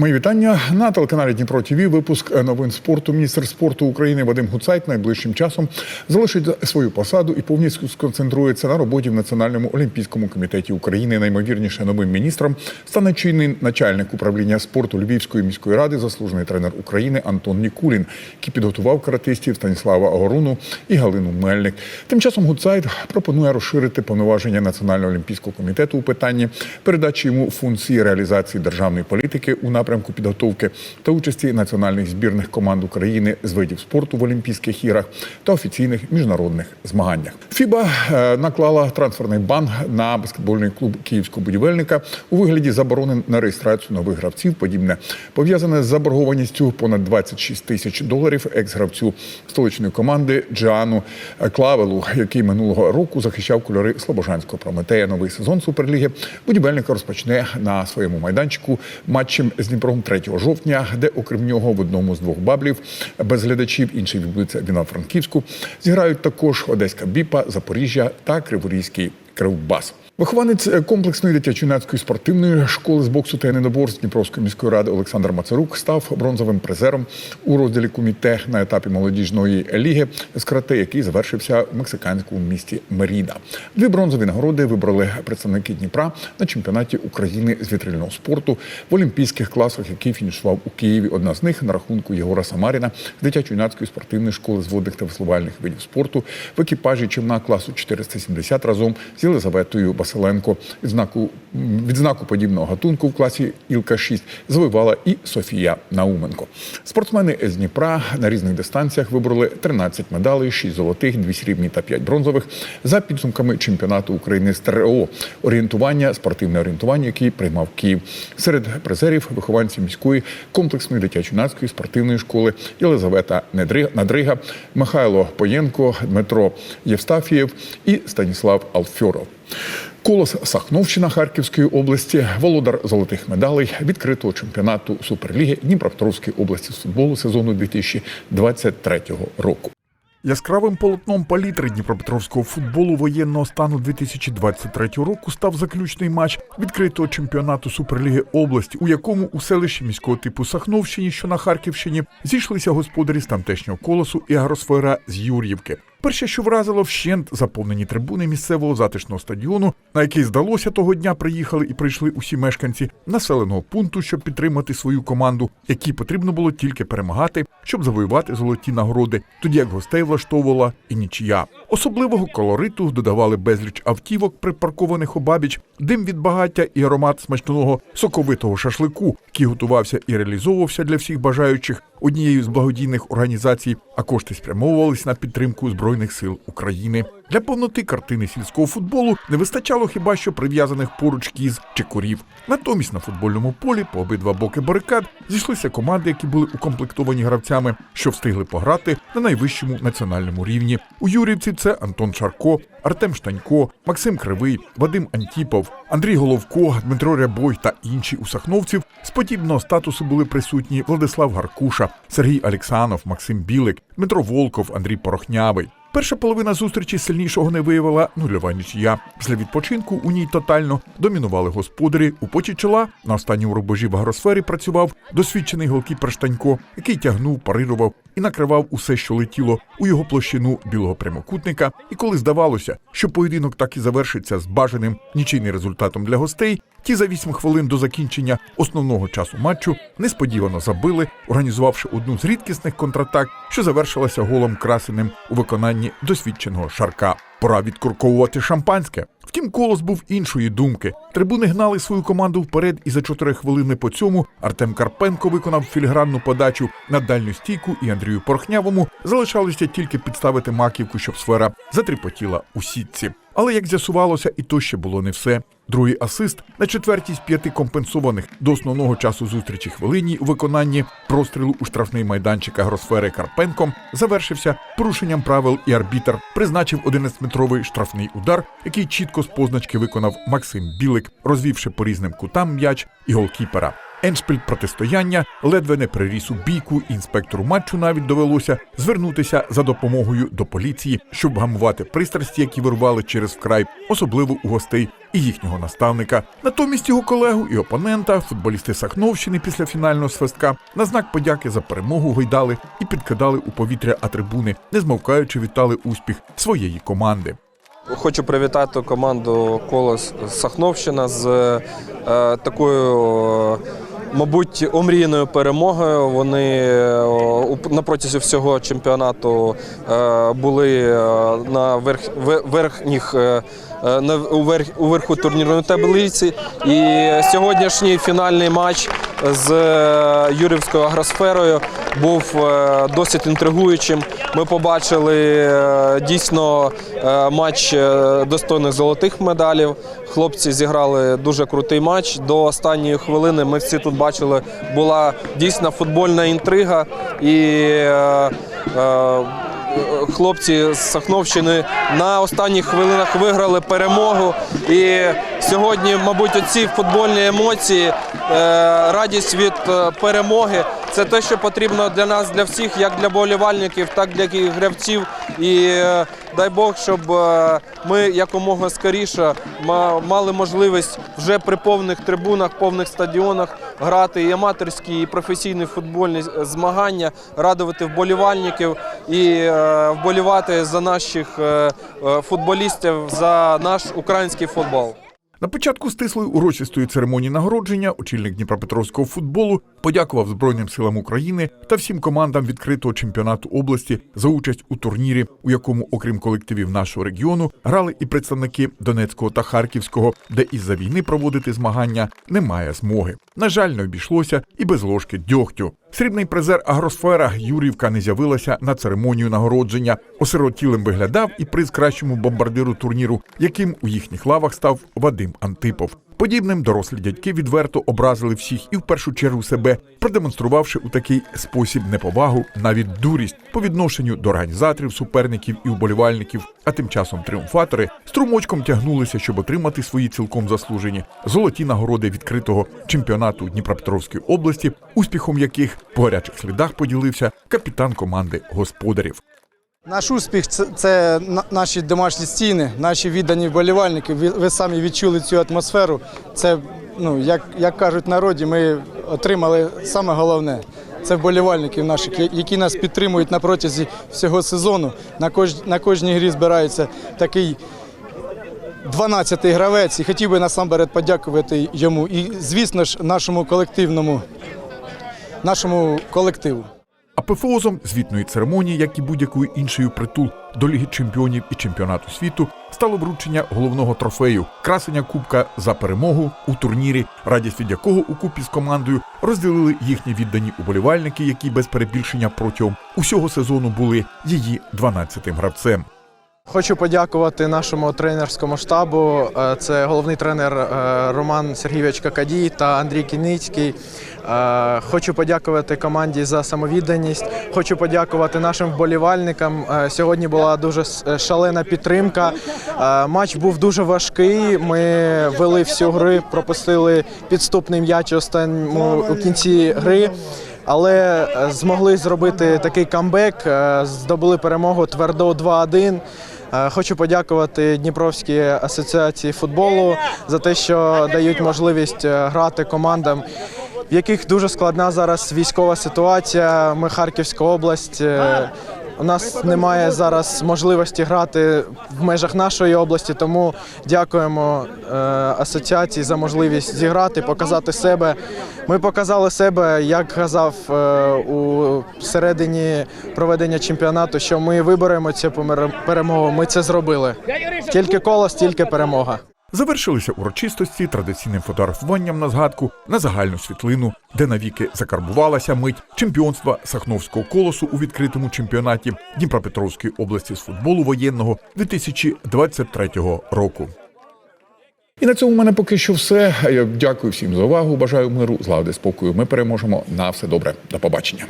Мої вітання на телеканалі Дніпро ТВ. Випуск новин спорту. Міністр спорту України Вадим Гуцайт найближчим часом залишить свою посаду і повністю сконцентрується на роботі в Національному олімпійському комітеті України. Наймовірніше новим міністром стане чинний начальник управління спорту Львівської міської ради, заслужений тренер України Антон Нікулін, який підготував каратистів Станіслава Горуну і Галину Мельник. Тим часом Гуцайт пропонує розширити повноваження Національного олімпійського комітету у питанні передачі йому функції реалізації державної політики у напрямку підготовки та участі національних збірних команд України з видів спорту в Олімпійських іграх та офіційних міжнародних змаганнях. ФІБА е, наклала трансферний бан на баскетбольний клуб київського будівельника у вигляді заборони на реєстрацію нових гравців. Подібне пов'язане з заборгованістю понад 26 тисяч доларів екс-гравцю столичної команди Джану Клавелу, який минулого року захищав кольори Слобожанського Прометея. Новий сезон Суперліги будівельника розпочне на своєму майданчику матчем з Дніпром 3 жовтня, де, окрім нього, в одному з двох баблів без глядачів, інший відбудеться в Івано-Франківську. Зіграють також Одеська Біпа, Запоріжжя та Криворізький Кривбас. Вихованець комплексної дитячо-юнацької спортивної школи з боксу та єдиноборств Дніпровської міської ради Олександр Мацарук став бронзовим призером у розділі коміте на етапі молодіжної ліги з карате, який завершився в мексиканському місті Меріда. Дві бронзові нагороди вибрали представники Дніпра на чемпіонаті України з вітрильного спорту в олімпійських класах, який фінішував у Києві. Одна з них на рахунку Єгора Самаріна з дитячо-юнацької спортивної школи з водних та веслувальних видів спорту в екіпажі човна класу 470 разом з Єлизаветою Василенко. Відзнаку відзнаку подібного гатунку в класі Ілка-6 завоювала і Софія Науменко. Спортсмени з Дніпра на різних дистанціях вибороли 13 медалей, 6 золотих, 2 срібні та 5 бронзових за підсумками чемпіонату України з ТРО орієнтування, спортивне орієнтування, який приймав Київ. Серед призерів вихованці міської комплексної дитячо-юнацької спортивної школи Єлизавета Надрига, Михайло Поєнко, Дмитро Євстафієв і Станіслав Алфьоров. Колос Сахновщина Харківської області, володар золотих медалей відкритого чемпіонату Суперліги Дніпропетровської області з футболу сезону 2023 року. Яскравим полотном палітри Дніпропетровського футболу воєнного стану 2023 року став заключний матч відкритого чемпіонату Суперліги області, у якому у селищі міського типу Сахновщині, що на Харківщині, зійшлися господарі з тамтешнього колосу і агросфера з Юр'ївки. Перше, що вразило вщент заповнені трибуни місцевого затишного стадіону, на який здалося того дня приїхали і прийшли усі мешканці населеного пункту, щоб підтримати свою команду, якій потрібно було тільки перемагати, щоб завоювати золоті нагороди, тоді як гостей влаштовувала і нічия. Особливого колориту додавали безліч автівок, припаркованих обабіч, дим від багаття і аромат смачного соковитого шашлику, який готувався і реалізовувався для всіх бажаючих однією з благодійних організацій, а кошти спрямовувались на підтримку збройних сил України. Для повноти картини сільського футболу не вистачало хіба що прив'язаних поруч кіз чи корів. Натомість на футбольному полі по обидва боки барикад зійшлися команди, які були укомплектовані гравцями, що встигли пограти на найвищому національному рівні. У Юрівці це Антон Шарко, Артем Штанько, Максим Кривий, Вадим Антіпов, Андрій Головко, Дмитро Рябой та інші у Сахновців з подібного статусу були присутні Владислав Гаркуша, Сергій Алексанов, Максим Білик, Дмитро Волков, Андрій Порохнявий. Перша половина зустрічі сильнішого не виявила нульова нічия. Після відпочинку у ній тотально домінували господарі. У поті чола на останньому рубежі в агросфері працював досвідчений голкіпер Штанько, який тягнув, парирував і накривав усе, що летіло у його площину білого прямокутника. І коли здавалося, що поєдинок так і завершиться з бажаним нічийним результатом для гостей, ті за 8 хвилин до закінчення основного часу матчу несподівано забили, організувавши одну з рідкісних контратак, що завершилася голом красеним у виконанні досвідченого шарка. Пора відкурковувати шампанське. Втім, колос був іншої думки. Трибуни гнали свою команду вперед, і за 4 хвилини по цьому Артем Карпенко виконав філігранну подачу на дальню стійку, і Андрію Порохнявому залишалося тільки підставити маківку, щоб сфера затріпотіла у сітці. Але як з'ясувалося, і то ще було не все. Другий асист на четвертій з п'яти компенсованих до основного часу зустрічі хвилині у виконанні прострілу у штрафний майданчик агросфери Карпенком завершився порушенням правил, і арбітр призначив 11-метровий штрафний удар, який чітко з позначки виконав Максим Білик, розвівши по різним кутам м'яч і голкіпера. Еншпіль протистояння ледве не приріс у бійку. Інспектору матчу навіть довелося звернутися за допомогою до поліції, щоб вгамувати пристрасті, які вирвали через вкрай, особливо у гостей і їхнього наставника. Натомість його колегу і опонента, футболісти Сахновщини після фінального свистка, на знак подяки за перемогу гойдали і підкидали у повітря атрибуни, не змовкаючи вітали успіх своєї команди. Хочу привітати команду Колос Сахновщина з е, такою, е, мабуть, омрійною перемогою. Вони е, на протязі всього чемпіонату е, були е, на верх, верхніх. на у верх у верху турнірної таблиці, і сьогоднішній фінальний матч з Юрівською агросферою був е, досить інтригуючим. Ми побачили е, дійсно е, матч достойних золотих медалів. Хлопці зіграли дуже крутий матч. До останньої хвилини ми всі тут бачили, була дійсно футбольна інтрига і. Хлопці з Сахновщини на останніх хвилинах виграли перемогу. І сьогодні, мабуть, оці футбольні емоції, радість від перемоги це те, що потрібно для нас, для всіх, як для болівальників, так і для гравців. І е, дай Бог, щоб е, ми якомога скоріше ма- мали можливість вже при повних трибунах, повних стадіонах грати і аматорські, і професійні футбольні змагання, радувати вболівальників і е, вболівати за наших футболістів, за наш український футбол. На початку стислої урочистої церемонії нагородження очільник Дніпропетровського футболу подякував Збройним силам України та всім командам відкритого чемпіонату області за участь у турнірі, у якому, окрім колективів нашого регіону, грали і представники Донецького та Харківського, де із-за війни проводити змагання немає змоги. На жаль, не обійшлося і без ложки дьогтю. Срібний призер Агросфера Юрівка не з'явилася на церемонію нагородження. Осиротілим виглядав і приз кращому бомбардиру турніру, яким у їхніх лавах став Вадим Антипов. Подібним дорослі дядьки відверто образили всіх і в першу чергу себе, продемонструвавши у такий спосіб неповагу, навіть дурість по відношенню до організаторів, суперників і уболівальників. А тим часом тріумфатори струмочком тягнулися, щоб отримати свої цілком заслужені золоті нагороди відкритого чемпіонату Дніпропетровської області, успіхом яких по гарячих слідах поділився капітан команди господарів. Наш успіх це, наші домашні стіни, наші віддані вболівальники. Ви, самі відчули цю атмосферу. Це, ну, як, як кажуть народі, ми отримали саме головне. Це вболівальників наших, які нас підтримують на протязі всього сезону. На, кож, на кожній грі збирається такий 12-й гравець. І хотів би насамперед подякувати йому. І, звісно ж, нашому колективному, нашому колективу. Апофеозом звітної церемонії, як і будь-якою іншою притул до Ліги чемпіонів і чемпіонату світу, стало вручення головного трофею красення кубка за перемогу у турнірі, радість від якого у купі з командою розділили їхні віддані уболівальники, які без перебільшення протягом усього сезону були її 12-тим гравцем. Хочу подякувати нашому тренерському штабу. Е, Це головний тренер е, Роман Сергійович Какадій та Андрій Кіницький. Е, Хочу подякувати команді за самовідданість. Хочу подякувати нашим вболівальникам. Сьогодні була дуже шалена підтримка. Матч був дуже важкий. Ми вели всю гри, пропустили підступний м'яч у кінці гри. Але е, змогли зробити такий камбек, е, здобули перемогу твердо 2-1. Е, Хочу подякувати Дніпровській асоціації футболу за те, що дають можливість грати командам, в яких дуже складна зараз військова ситуація. Ми Харківська область. У нас немає зараз можливості грати в межах нашої області, тому дякуємо е, асоціації за можливість зіграти, показати себе. Ми показали себе, як казав е, у середині проведення чемпіонату, що ми виберемо цю перемогу. Ми це зробили. Тільки коло, стільки перемога. Завершилися урочистості традиційним фотографуванням на згадку на загальну світлину, де навіки закарбувалася мить чемпіонства Сахновського колосу у відкритому чемпіонаті Дніпропетровської області з футболу воєнного 2023 року. І на цьому в мене поки що все. Дякую всім за увагу. Бажаю миру, злагоди, спокою. Ми переможемо. На все добре. До побачення.